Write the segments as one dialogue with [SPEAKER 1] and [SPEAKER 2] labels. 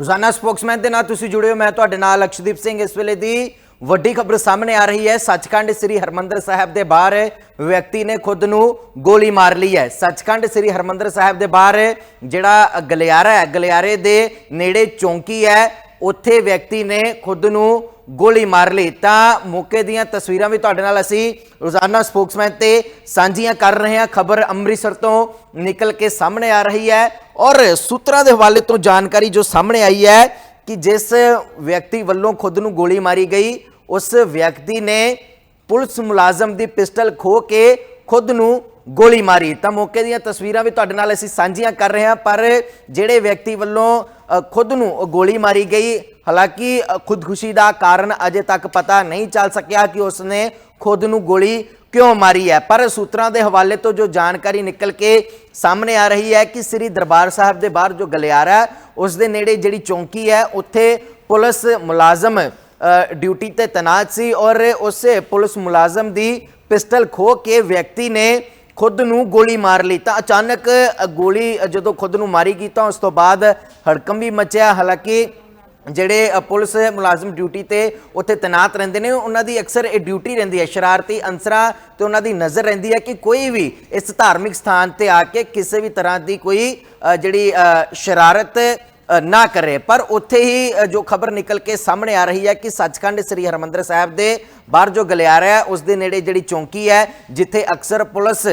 [SPEAKER 1] ਰੋਜ਼ਾਨਾ ਸਪੋਕਸਮੈਨ ਦੇ ਨਾਲ ਤੁਸੀਂ ਜੁੜੇ ਹੋ। ਮੈਂ ਤੁਹਾਡੇ ਨਾਲ ਅਕਸ਼ਦੀਪ ਸਿੰਘ। ਇਸ ਵੇਲੇ ਦੀ ਵੱਡੀ ਖਬਰ ਸਾਹਮਣੇ ਆ ਰਹੀ ਹੈ। ਸੱਚਖੰਡ ਸ੍ਰੀ ਹਰਮੰਦਰ ਸਾਹਿਬ ਦੇ ਬਾਹਰ ਵਿਅਕਤੀ ਨੇ ਖੁਦ ਨੂੰ ਗੋਲੀ ਮਾਰ ਲਈ ਹੈ। ਸੱਚਖੰਡ ਸ੍ਰੀ ਹਰਮੰਦਰ ਸਾਹਿਬ ਦੇ ਬਾਹਰ ਜਿਹੜਾ ਗਲਿਆਰਾ ਹੈ, ਗਲਿਆਰੇ ਦੇ ਨੇੜੇ ਚੌਂਕੀ ਹੈ ਉੱਥੇ ਵਿਅਕਤੀ ਨੇ ਖੁਦ ਨੂੰ ਗੋਲੀ ਮਾਰ ਲਈ। ਤਾਂ ਮੌਕੇ ਦੀਆਂ ਤਸਵੀਰਾਂ ਵੀ ਤੁਹਾਡੇ ਨਾਲ ਅਸੀਂ ਰੋਜ਼ਾਨਾ ਸਪੋਕਸਮੈਨ ਤੇ ਸਾਂਝੀਆਂ ਕਰ ਰਹੇ ਹਾਂ। ਖਬਰ ਅੰਮ੍ਰਿਤਸਰ ਤੋਂ ਨਿਕਲ ਕੇ ਸਾਹਮਣੇ ਆ ਰਹੀ ਹੈ ਔਰ ਸੂਤਰਾਂ ਦੇ ਹਵਾਲੇ ਤੋਂ ਜਾਣਕਾਰੀ ਜੋ ਸਾਹਮਣੇ ਆਈ ਹੈ ਕਿ ਜਿਸ ਵਿਅਕਤੀ ਵੱਲੋਂ ਖੁਦ ਨੂੰ ਗੋਲੀ ਮਾਰੀ ਗਈ, ਉਸ ਵਿਅਕਤੀ ਨੇ ਪੁਲਿਸ ਮੁਲਾਜ਼ਮ ਦੀ ਪਿਸਟਲ ਖੋ ਕੇ ਖੁਦ ਨੂੰ ਗੋਲੀ ਮਾਰੀ। ਤਾਂ ਮੌਕੇ ਦੀਆਂ ਤਸਵੀਰਾਂ ਵੀ ਤੁਹਾਡੇ ਨਾਲ ਅਸੀਂ ਸਾਂਝੀਆਂ ਕਰ ਰਹੇ ਹਾਂ, ਪਰ ਜਿਹੜੇ ਵਿਅਕਤੀ ਵੱਲੋਂ ਖੁਦ ਨੂੰ ਗੋਲੀ ਮਾਰੀ ਗਈ। ਹਾਲਾਂਕਿ ਖੁਦਕੁਸ਼ੀ ਦਾ ਕਾਰਨ ਅਜੇ ਤੱਕ ਪਤਾ ਨਹੀਂ ਚੱਲ ਸਕਿਆ ਕਿ ਉਸਨੇ ਖੁਦ ਨੂੰ ਗੋਲੀ ਕਿਉਂ ਮਾਰੀ ਹੈ। ਪਰ ਸੂਤਰਾਂ ਦੇ ਹਵਾਲੇ ਤੋਂ ਜੋ ਜਾਣਕਾਰੀ ਨਿਕਲ ਕੇ ਸਾਹਮਣੇ ਆ ਰਹੀ ਹੈ ਕਿ ਸ੍ਰੀ ਦਰਬਾਰ ਸਾਹਿਬ ਦੇ ਬਾਹਰ ਜੋ ਗਲਿਆਰਾ ਹੈ ਉਸ ਦੇ ਨੇੜੇ ਜਿਹੜੀ ਚੌਂਕੀ ਹੈ, ਉੱਥੇ ਪੁਲਿਸ ਮੁਲਾਜ਼ਮ ਡਿਊਟੀ ਤੇ ਤੈਨਾਤ ਸੀ ਔਰ ਉਸੇ ਪੁਲਿਸ ਮੁਲਾਜ਼ਮ ਦੀ ਪਿਸਟਲ ਖੋ ਕੇ ਵਿਅਕਤੀ ਨੇ ਖੁਦ ਨੂੰ ਗੋਲੀ ਮਾਰ ਲਈ, ਤਾਂ ਅਚਾਨਕ ਗੋਲੀ ਜਦੋਂ ਖੁਦ ਨੂੰ ਮਾਰੀ ਗਈ, ਤਾਂ ਉਸ ਤੋਂ ਬਾਅਦ ਹੜਕੰਪ ਵੀ ਮਚਿਆ। ਹਾਲਾਂਕਿ ਜਿਹੜੇ ਪੁਲਿਸ ਮੁਲਾਜ਼ਮ ਡਿਊਟੀ ਤੇ ਉੱਥੇ ਤੈਨਾਤ ਰਹਿੰਦੇ ਨੇ, ਉਹਨਾਂ ਦੀ ਅਕਸਰ ਇਹ ਡਿਊਟੀ ਰਹਿੰਦੀ ਹੈ। ਸ਼ਰਾਰਤੀ ਅਨਸਰਾਂ ਤੇ ਉਹਨਾਂ ਦੀ ਨਜ਼ਰ ਰਹਿੰਦੀ ਹੈ ਕਿ ਕੋਈ ਵੀ ਇਸ ਧਾਰਮਿਕ ਸਥਾਨ ਤੇ ਆ ਕੇ ਕਿਸੇ ਵੀ ਤਰ੍ਹਾਂ ਦੀ ਕੋਈ ਜਿਹੜੀ ਸ਼ਰਾਰਤ ਨਾ ਕਰੇ। ਪਰ ਉੱਥੇ ਹੀ ਜੋ ਖਬਰ ਨਿਕਲ ਕੇ ਸਾਹਮਣੇ ਆ ਰਹੀ ਹੈ ਕਿ ਸੱਚਖੰਡ ਸ੍ਰੀ ਹਰਮੰਦਰ ਸਾਹਿਬ ਦੇ ਬਾਹਰ ਜੋ ਗਲਿਆਰਾ ਹੈ, ਉਸ ਦੇ ਨੇੜੇ ਜਿਹੜੀ ਚੌਂਕੀ ਹੈ, ਜਿੱਥੇ ਅਕਸਰ ਪੁਲਿਸ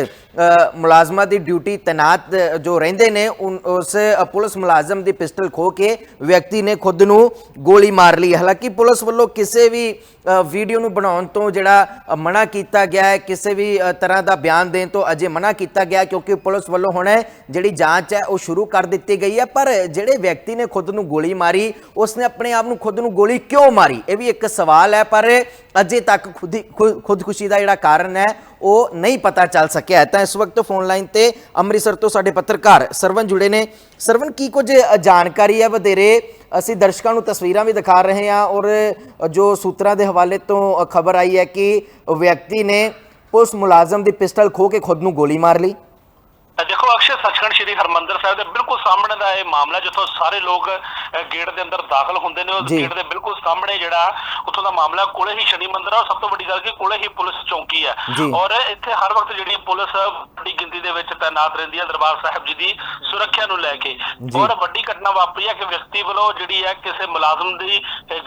[SPEAKER 1] ਮੁਲਾਜ਼ਮਾਂ ਦੀ ਡਿਊਟੀ ਤੈਨਾਤ ਜੋ ਰਹਿੰਦੇ ਨੇ, ਉਨ- ਉਸ ਪੁਲਿਸ ਮੁਲਾਜ਼ਮ ਦੀ ਪਿਸਟਲ ਖੋ ਕੇ ਵਿਅਕਤੀ ਨੇ ਖੁਦ ਨੂੰ ਗੋਲੀ ਮਾਰ ਲਈ। ਹਾਲਾਂਕਿ ਪੁਲਿਸ ਵੱਲੋਂ ਕਿਸੇ ਵੀ ਵੀਡੀਓ ਨੂੰ ਬਣਾਉਣ ਤੋਂ ਜਿਹੜਾ ਮਨਾ ਕੀਤਾ ਗਿਆ ਹੈ, ਕਿਸੇ ਵੀ ਤਰ੍ਹਾਂ ਦਾ ਬਿਆਨ ਦੇਣ ਤੋਂ ਅਜੇ ਮਨਾ ਕੀਤਾ ਗਿਆ ਕਿਉਂਕਿ ਪੁਲਿਸ ਵੱਲੋਂ ਹੁਣ ਜਿਹੜੀ ਜਾਂਚ ਹੈ, ਉਹ ਸ਼ੁਰੂ ਕਰ ਦਿੱਤੀ ਗਈ ਹੈ। ਪਰ ਜਿਹੜੇ ਵਿਅਕਤੀ ਨੇ ਖੁਦ ਨੂੰ ਗੋਲੀ ਮਾਰੀ, ਉਸਨੇ ਆਪਣੇ ਆਪ ਨੂੰ ਖੁਦ ਨੂੰ ਗੋਲੀ ਕਿਉਂ ਮਾਰੀ? ਇਹ ਵੀ ਇੱਕ ਸਵਾਲ ਹੈ, ਪਰ ਅਜੇ ਤੱਕ ਖੁਦ, ਖੁ- ਖੁਦਕੁਸ਼ੀ ਦਾ ਜਿਹੜਾ ਕਾਰਨ ਹੈ ਉਹ ਨਹੀਂ ਪਤਾ ਚੱਲ ਸਕਿਆ। ਤਾਂ ਇਸ ਵਕਤ ਫੋਨ ਲਾਈਨ ਤੇ ਅੰਮ੍ਰਿਤਸਰ ਤੋਂ ਸਾਡੇ ਪੱਤਰਕਾਰ ਸਰਵਨ ਜੁੜੇ ਨੇ। ਸਰਵਨ ਕੀ ਕੁਝ ਜਾਣਕਾਰੀ ਹੈ ਵਧੇਰੇ? ਅਸੀਂ ਦਰਸ਼ਕਾਂ ਨੂੰ ਤਸਵੀਰਾਂ ਵੀ ਦਿਖਾ ਰਹੇ ਹਾਂ ਔਰ ਜੋ ਸੂਤਰਾਂ ਦੇ ਹਵਾਲੇ ਤੋਂ ਖਬਰ ਆਈ ਹੈ ਕਿ ਵਿਅਕਤੀ ਨੇ ਪੁਲਿਸ ਮੁਲਾਜ਼ਮ ਦੀ ਪਿਸਟਲ ਖੋ ਕੇ ਖੁਦ ਨੂੰ ਗੋਲੀ ਮਾਰ ਲਈ।
[SPEAKER 2] ਅਕਸ਼ੇ ਸੱਚਖੰਡ ਸ੍ਰੀ ਹਰਮੰਦਰ ਸਾਹਿਬ ਦੇ ਬਿਲਕੁਲ ਸਾਹਮਣੇ ਦਾ ਇਹ ਮਾਮਲਾ ਜਿੱਥੋਂ ਸਾਰੇ ਲੋਕ ਗੇਟ ਦੇ ਅੰਦਰ ਦਾਖਲ ਹੁੰਦੇ ਨੇ ਉਸ। ਗੇਟ ਦੇ ਬਿਲਕੁਲ ਸਾਹਮਣੇ ਜਿਹੜਾ ਉੱਥੋਂ ਦਾ ਮਾਮਲਾ ਕੋਲੇ ਹੀ ਸ਼ਨੀ ਮੰਦਿਰ ਆ ਸਭ ਤੋਂ ਵੱਡੀ ਗੱਲ ਕਿ ਕੋਲੇ ਹੀ ਪੁਲਿਸ ਚੌਂਕੀ ਹੈ। ਔਰ ਇੱਥੇ ਹਰ ਵਕਤ ਜਿਹੜੀ ਪੁਲਿਸ ਵੱਡੀ ਗਿਣਤੀ ਦੇ ਵਿੱਚ ਤਾਇਨਾਤ ਰਹਿੰਦੀ ਹੈ ਦਰਬਾਰ ਸਾਹਿਬ ਜੀ ਦੀ ਸੁਰੱਖਿਆ ਨੂੰ ਲੈ ਕੇ। ਔਰ ਵੱਡੀ ਘਟਨਾ ਵਾਪਰੀ ਹੈ ਕਿ ਵਿਅਕਤੀ ਵੱਲੋਂ ਜਿਹੜੀ ਹੈ ਕਿਸੇ ਮੁਲਾਜ਼ਮ ਦੀ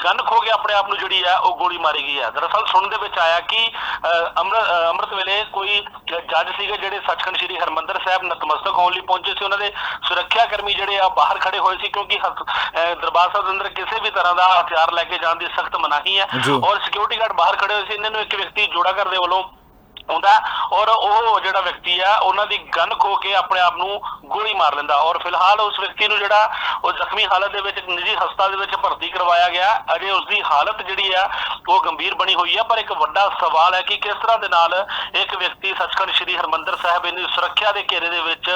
[SPEAKER 2] ਗਨ ਖੋ ਕੇ ਆਪਣੇ ਆਪ ਨੂੰ ਜਿਹੜੀ ਹੈ ਉਹ ਗੋਲੀ ਮਾਰੀ ਗਈ ਹੈ ਦਰਅਸਲ ਸੁਣਨ ਦੇ ਵਿੱਚ ਆਇਆ ਕਿ ਅੰਮ੍ਰਿਤ ਵੇਲੇ ਕੋਈ ਜੱਜ ਸੀਗੇ ਜਿਹੜੇ ਸੱਚਖੰਡ ਸ੍ਰੀ ਹਰਮੰਦਰ ਸਾਹਿਬ ਨਤਮਸਤਕ ਹੋਣ ਲਈ ਪਹੁੰਚੇ ਸੀ ਉਹਨਾਂ ਦੇ ਸੁਰੱਖਿਆ ਕਰਮੀ ਜਿਹੜੇ ਆ ਬਾਹਰ ਖੜੇ ਹੋਏ ਸੀ ਕਿਉਂਕਿ ਹਥ- ਦਰਬਾਰ ਸਾਹਿਬ ਦੇ ਅੰਦਰ ਕਿਸੇ ਵੀ ਤਰ੍ਹਾਂ ਦਾ ਹਥਿਆਰ ਲੈ ਕੇ ਜਾਣ ਦੀ ਸਖਤ ਮਨਾਹੀ ਹੈ
[SPEAKER 1] ਜੀ।
[SPEAKER 2] ਔਰ ਸਿਕਿਉਰਿਟੀ ਗਾਰਡ ਬਾਹਰ ਖੜੇ ਹੋਏ ਸੀ ਇਹਨਾਂ ਨੂੰ ਇੱਕ ਵਿਅਕਤੀ ਜੋੜਾ ਕਰਦੇ ਵੱਲੋਂ ਆਉਂਦਾ ਔਰ ਉਹ ਜਿਹੜਾ ਵਿਅਕਤੀ ਆ, ਉਹਨਾਂ ਦੀ ਗਨ ਖੋ ਕੇ ਆਪਣੇ ਆਪ ਨੂੰ ਗੋਲੀ ਮਾਰ ਲੈਂਦਾ ਔਰ ਫਿਲਹਾਲ ਉਸ ਵਿਅਕਤੀ ਨੂੰ ਜਿਹੜਾ ਉਹ ਜ਼ਖਮੀ ਹਾਲਤ ਦੇ ਵਿੱਚ ਇੱਕ ਨਿੱਜੀ ਹਸਪਤਾਲ ਦੇ ਵਿੱਚ ਭਰਤੀ ਕਰਵਾਇਆ ਗਿਆ। ਅਜੇ ਉਸ ਦੀ ਹਾਲਤ ਜਿਹੜੀ ਆ, ਉਹ ਗੰਭੀਰ ਬਣੀ ਹੋਈ ਆ, ਪਰ ਇੱਕ ਵੱਡਾ ਸਵਾਲ ਹੈ ਕਿ ਕਿਸ ਤਰ੍ਹਾਂ ਦੇ ਨਾਲ ਇੱਕ ਵਿਅਕਤੀ ਸੱਚਖੰਡ ਸ੍ਰੀ ਹਰਮੰਦਰ ਸਾਹਿਬ ਇੰਨੀ ਸੁਰੱਖਿਆ ਦੇ ਘੇਰੇ ਦੇ ਵਿੱਚ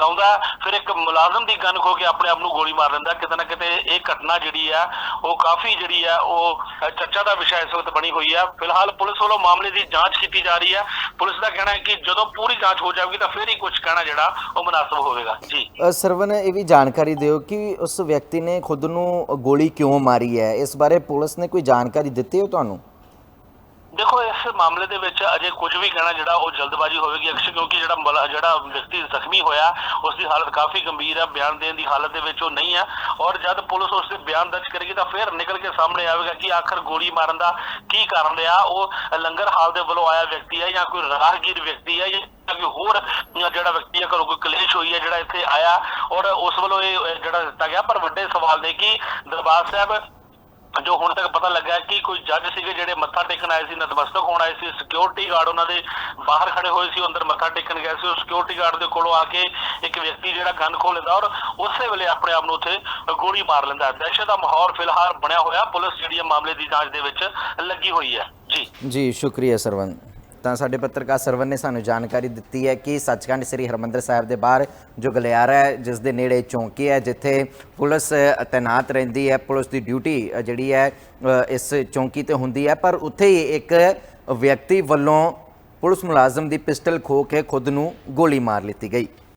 [SPEAKER 2] ਆਉਂਦਾ, ਫਿਰ ਇੱਕ ਮੁਲਾਜ਼ਮ ਦੀ ਗਨ ਖੋ ਕੇ ਆਪਣੇ ਆਪ ਨੂੰ ਗੋਲੀ ਮਾਰ ਲੈਂਦਾ, ਕਿਤੇ ਨਾ ਕਿਤੇ ਇਹ ਘਟਨਾ ਜਿਹੜੀ ਆ, ਉਹ ਕਾਫੀ ਜਿਹੜੀ ਆ, ਉਹ ਚਰਚਾ ਦਾ ਵਿਸ਼ਾ ਇਸ ਵਕਤ ਬਣੀ ਹੋਈ ਆ। ਫਿਲਹਾਲ ਪੁਲਿਸ ਵੱਲੋਂ ਮਾਮਲੇ ਦੀ ਜਾਂਚ ਕੀਤੀ ਜਾ ਰਹੀ ਪੁਲਿਸ ਦਾ ਕਹਿਣਾ ਹੈ ਕਿ ਜਦੋਂ ਪੂਰੀ ਜਾਂਚ ਹੋ ਜਾਵੇਗੀ ਤਾਂ ਫਿਰ ਹੀ ਕੁਝ ਕਹਿਣਾ ਜਿਹੜਾ ਉਹ ਮناسب ਹੋਵੇਗਾ। ਜੀ।
[SPEAKER 1] ਸਰਵਨ ਇਹ ਵੀ ਜਾਣਕਾਰੀ ਦਿਓ ਕਿ ਉਸ ਵਿਅਕਤੀ ਨੇ ਖੁਦ ਨੂੰ ਗੋਲੀ ਕਿਉਂ ਮਾਰੀ ਹੈ? ਇਸ ਬਾਰੇ ਪੁਲਿਸ ਨੇ ਕੋਈ ਜਾਣਕਾਰੀ ਦਿੱਤੀ ਹੋ ਤੁਹਾਨੂੰ?
[SPEAKER 2] ਦੇਖੋ, ਇਸ ਮਾਮਲੇ ਦੇ ਵਿੱਚ ਅਜੇ ਕੁਝ ਵੀ ਕਹਿਣਾ ਜਿਹੜਾ ਉਹ ਜਲਦਬਾਜ਼ੀ ਹੋਵੇਗੀ ਅਕਸਰ ਕਿਉਂਕਿ ਜਿਹੜਾ ਮਲਾ- ਜਿਹੜਾ ਵਿਅਕਤੀ ਜ਼ਖਮੀ ਹੋਇਆ ਉਸ ਦੀ ਹਾਲਤ ਕਾਫੀ ਗੰਭੀਰ ਹੈ, ਬਿਆਨ ਦੇਣ ਦੀ ਹਾਲਤ ਦੇ ਵਿੱਚ ਉਹ ਨਹੀਂ ਹੈ। ਔਰ ਜਦ ਪੁਲਿਸ ਉਸ ਦੇ ਬਿਆਨ ਦਰਜ ਕਰੇਗੀ, ਤਾਂ ਫਿਰ ਨਿਕਲ ਕੇ ਸਾਹਮਣੇ ਆਵੇਗਾ ਕਿ ਆਖਰ ਗੋਲੀ ਮਾਰਨ ਦਾ ਕੀ ਕਾਰਨ ਰਿਹਾ। ਉਹ ਲੰਗਰ ਹਾਲ ਦੇ ਵੱਲੋਂ ਆਇਆ ਵਿਅਕਤੀ ਹੈ ਜਾਂ ਕੋਈ ਰਾਹਗੀਰ ਵਿਅਕਤੀ ਹੈ ਜਾਂ ਕੋਈ ਹੋਰ ਜਿਹੜਾ ਵਿਅਕਤੀ ਹੈ, ਘਰੋਂ ਕੋਈ ਕਲੇਸ਼ ਹੋਈ ਹੈ, ਜਿਹੜਾ ਇੱਥੇ ਆਇਆ। ਔਰ ਉਸ ਵੱਲੋਂ ਇਹ ਇਹ ਜਿਹੜਾ ਦਿੱਤਾ ਗਿਆ, ਪਰ ਵੱਡੇ ਸਵਾਲ ਨੇ ਕਿ ਦਰਬਾਰ ਸਾਹਿਬ ਜੋ ਹੁਣ ਤੱਕ ਪਤਾ ਲੱਗਾ ਕਿ ਕੋਈ ਜੱਜ ਸੀਗੇ ਜਿਹੜੇ ਮੱਥਾ ਟੇਕਣ ਆਏ ਸੀ, ਨਤਮਸਤਕ ਹੋਣ ਆਏ ਸੀ ਸਿਕਿਉਰਿਟੀ ਗਾਰਡ ਉਹਨਾਂ ਦੇ ਬਾਹਰ ਖੜੇ ਹੋਏ ਸੀ, ਅੰਦਰ ਮੱਥਾ ਟੇਕਣ ਗਏ ਸੀ, ਉਹ ਸਿਕਿਉਰਿਟੀ ਗਾਰਡ ਦੇ ਕੋਲੋਂ ਆ ਕੇ ਇੱਕ ਵਿਅਕਤੀ ਜਿਹੜਾ ਗਨ ਖੋਲ ਲੈਂਦਾ ਔਰ ਉਸੇ ਵੇਲੇ ਆਪਣੇ ਆਪ ਨੂੰ ਉੱਥੇ ਗੋਲੀ ਮਾਰ ਲੈਂਦਾ। ਦਹਿਸ਼ਤ ਦਾ ਮਾਹੌਲ ਫਿਲਹਾਲ ਬਣਿਆ ਹੋਇਆ, ਪੁਲਿਸ ਜਿਹੜੀ ਹੈ ਮਾਮਲੇ ਦੀ ਜਾਂਚ ਦੇ ਵਿੱਚ ਲੱਗੀ ਹੋਈ ਹੈ। ਜੀ।
[SPEAKER 1] ਜੀ, ਸ਼ੁਕਰੀਆ ਸਰਵਨ ਤਾਂ ਸਾਡੇ ਪੱਤਰਕਾਰ ਸਰਵਨ ਨੇ ਸਾਨੂੰ ਜਾਣਕਾਰੀ ਦਿੱਤੀ ਹੈ ਕਿ ਸੱਚਖੰਡ ਸ੍ਰੀ ਹਰਮੰਦਰ ਸਾਹਿਬ ਦੇ ਬਾਹਰ ਜੋ ਗਲਿਆਰਾ ਹੈ ਜਿਸ ਦੇ ਨੇੜੇ ਚੌਂਕੀ ਹੈ ਜਿੱਥੇ ਪੁਲਿਸ ਅ, ਤੈਨਾਤ ਰਹਿੰਦੀ ਹੈ ਪੁਲਿਸ ਦੀ ਡਿਊਟੀ ਜਿਹੜੀ ਹੈ ਇਸ ਚੌਂਕੀ ਤੇ ਹੁੰਦੀ ਹੈ। ਪਰ ਉੱਥੇ ਹੀ ਇੱਕ ਵਿਅਕਤੀ ਵੱਲੋਂ ਪੁਲਿਸ ਮੁਲਾਜ਼ਮ ਦੀ ਪਿਸਟਲ ਖੋ ਕੇ ਖੁਦ ਨੂੰ ਗੋਲੀ ਮਾਰ ਲਿੱਤੀ ਗਈ।